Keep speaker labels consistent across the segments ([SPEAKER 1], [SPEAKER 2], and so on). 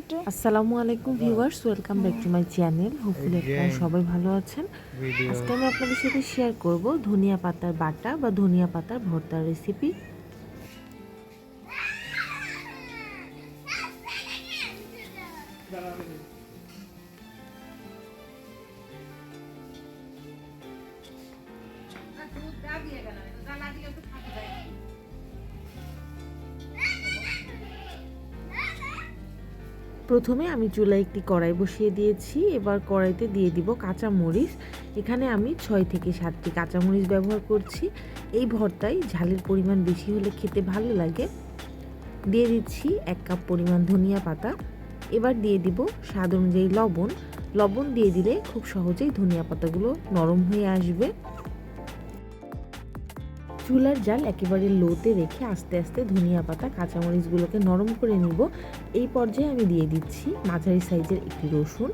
[SPEAKER 1] একটু।
[SPEAKER 2] আসসালামু আলাইকুম viewers welcome back to my channel. Hopefully আপনারা সবাই ভালো আছেন। আজকে আমি আপনাদের সাথে শেয়ার করব ধনিয়া পাতার বাটা বা ধনিয়া পাতার ভর্তার রেসিপি প্রথমে আমি চুলায় একটি কড়াই বসিয়ে দিয়েছি, এবার কড়াইতে দিয়ে দিব কাঁচা মরিচ এখানে আমি ছয় থেকে সাতটি কাঁচা মরিচ ব্যবহার করছি। এই ভর্তায় ঝালের পরিমাণ বেশি হলে খেতে ভালো লাগে। দিয়ে দিচ্ছি এক কাপ পরিমাণ ধনিয়া পাতা। এবার দিয়ে দিব স্বাদ অনুযায়ী লবণ। লবণ দিয়ে দিলে খুব সহজেই ধনিয়া পাতাগুলো নরম হয়ে আসবে। চুলার জাল একেবারে লোতে রেখে আস্তে আস্তে ধনিয়া পাতা, কাঁচামরিচগুলোকে নরম করে নিব। এই পর্যায়ে আমি দিয়ে দিচ্ছি মাঝারি সাইজের একটি রসুন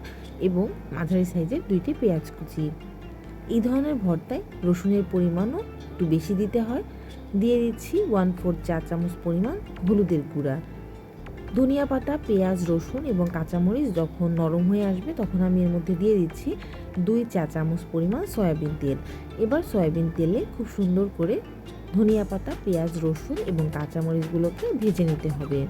[SPEAKER 2] এবং মাঝারি সাইজের দুইটি পেঁয়াজ কুচি। এই ধরনের ভর্তায় রসুনের পরিমাণও একটু বেশি দিতে হয়। দিয়ে দিচ্ছি ওয়ান ফোর চা চামচ পরিমাণ হলুদের গুঁড়া। ধনিয়া পাতা, পেঁয়াজ, রসুন এবং কাঁচামরিচ যখন নরম হয়ে আসবে তখন আমি এর মধ্যে দিয়ে দিচ্ছি দুই চা চামচ পরিমাণ সয়াবিন তেল। এবার সয়াবিন তেলে খুব সুন্দর করে ধনিয়া পাতা, পেঁয়াজ, রসুন এবং কাঁচামরিচগুলোকে ভেজে নিতে হবে।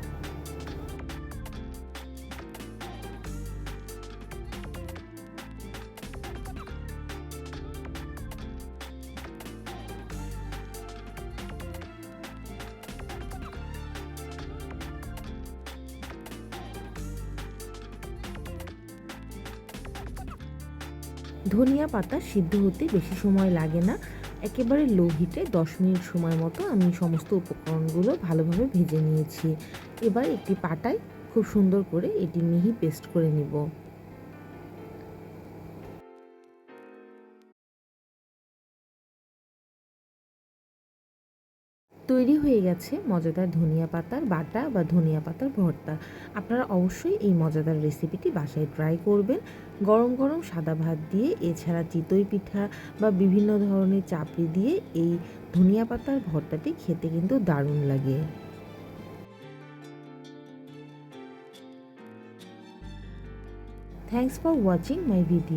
[SPEAKER 2] ধনিয়া পাতা সিদ্ধ হতে বেশি সময় লাগে না। একেবারে লো হিটে দশ মিনিট সময় মতো আমি সমস্ত উপকরণগুলো ভালোভাবে ভেজে নিয়েছি। এবার একটি পাটায় খুব সুন্দর করে এটি মিহি পেস্ট করে নিব। তৈরি হয়ে গেছে মজাদার ধনিয়া পাতার বাটা বা ধনিয়া পাতার ভর্তা। আপনারা অবশ্যই এই মজাদার রেসিপিটি বাসায় ট্রাই করবেন। গরম গরম সাদা ভাত দিয়ে, এছাড়া চিতই পিঠা বা বিভিন্ন ধরনের চাপড়ি দিয়ে এই ধনিয়া পাতার ভর্তাটি খেতে কিন্তু দারুণ লাগে। Thanks for watching my video